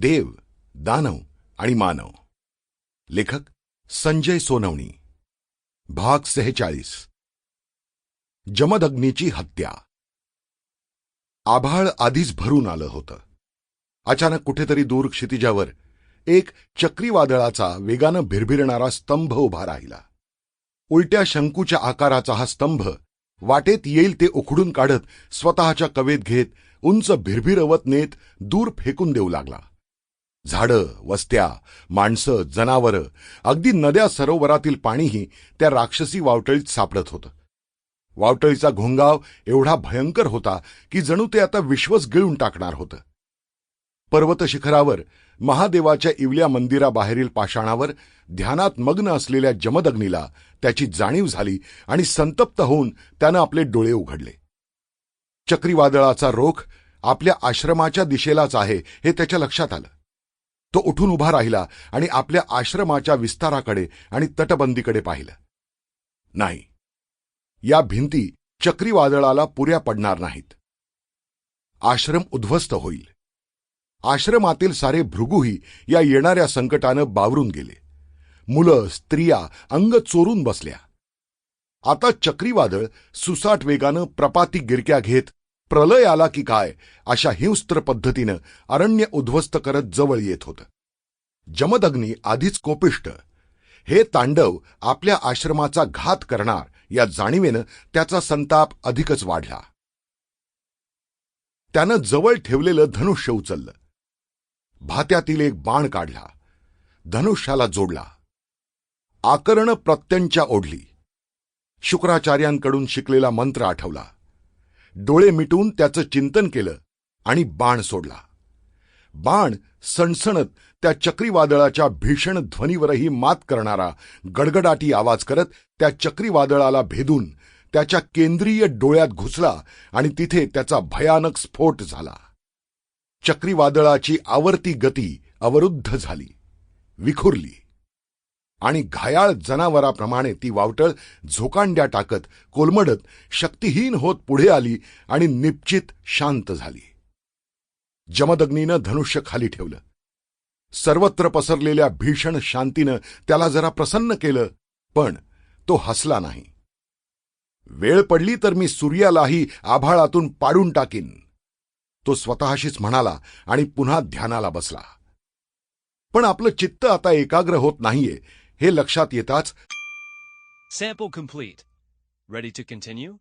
देव दानव आणि मानव. लेखक संजय सोनवणी. भाग सेहेचाळीस. जमदग्नीची हत्या. आभाळ आधीच भरून आलं होतं. अचानक कुठेतरी दूर क्षितिजावर एक चक्रीवादळाचा वेगानं भिरभिरणारा स्तंभ उभा राहिला. उलट्या शंकूच्या आकाराचा हा स्तंभ वाटेत येईल ते उखडून काढत स्वतःच्या कवेत घेत उंच भिरभिरवत नेत दूर फेकून देऊ लागला. झाडं वस्त्या माणसं जनावरं अगदी नद्या सरोवरातील पाणीही त्या राक्षसी वावटळीत सापडत होतं. वावटळीचा घोंगाव एवढा भयंकर होता की जणू ते आता विश्वच गिळून टाकणार होतं. पर्वत शिखरावर महादेवाच्या इवल्या मंदिराबाहेरील पाषाणावर ध्यानात मग्न असलेल्या जमदग्नीला त्याची जाणीव झाली आणि संतप्त होऊन त्यानं आपले डोळे उघडले. चक्रीवादळाचा रोख आपल्या आश्रमाच्या दिशेलाच आहे हे त्याच्या लक्षात आलं. तो उठून उभा राहिला आणि आपल्या आश्रमाच्या विस्ताराकडे आणि तटबंदीकडे पाहिलं. नाही. या भिंती चक्रीवादळाला पुऱ्या पडणार नाहीत. आश्रम उद्ध्वस्त होईल. आश्रमातील सारे भृगूही या येणाऱ्या संकटानं बावरून गेले. मुलं स्त्रिया अंग चोरून बसल्या. आता चक्रीवादळ सुसाट वेगानं प्रपाती गिरक्या घेत प्रलय आला की काय अशा हिंस्त्र पद्धतीनं अरण्य उद्ध्वस्त करत जवळ येत होतं. जमदग्नी आधीच कोपिष्ट. हे तांडव आपल्या आश्रमाचा घात करणार या जाणीवेनं त्याचा संताप अधिकच वाढला. त्यानं जवळ ठेवलेलं धनुष्य उचललं. भात्यातील एक बाण काढला. धनुष्याला जोडला. आकर्ण प्रत्यंच्या ओढली. शुक्राचार्यांकडून शिकलेला मंत्र आठवला. डोळे मिटून त्याचं चिंतन केलं आणि बाण सोडला. बाण सणसणत त्या चक्रीवादळाच्या भीषण ध्वनीवरही मात करणारा गडगडाटी आवाज करत त्या चक्रीवादळाला भेदून त्याच्या केंद्रीय डोळ्यात घुसला आणि तिथे त्याचा भयानक स्फोट झाला. चक्रीवादळाची आवर्ती गती अवरुद्ध झाली विखुरली. आणि घायाळ जनावराप्रमाणे ती वावटळ झोकांड्या टाकत कोलमडत शक्तिहीन होत पुढे आली आणि निश्चित शांत झाली. जमदग्नीनं धनुष्य खाली ठेवलं. सर्वत्र पसरलेल्या भीषण शांतीनं त्याला जरा प्रसन्न केलं पण तो हसला नाही. वेळ पडली तर मी सूर्यालाही आभाळातून पाडून टाकीन तो स्वतःशीच म्हणाला आणि पुन्हा ध्यानाला बसला. पण आपलं चित्त आता एकाग्र होत नाहीये. हे लक्षात येताच Sample complete. Ready to continue?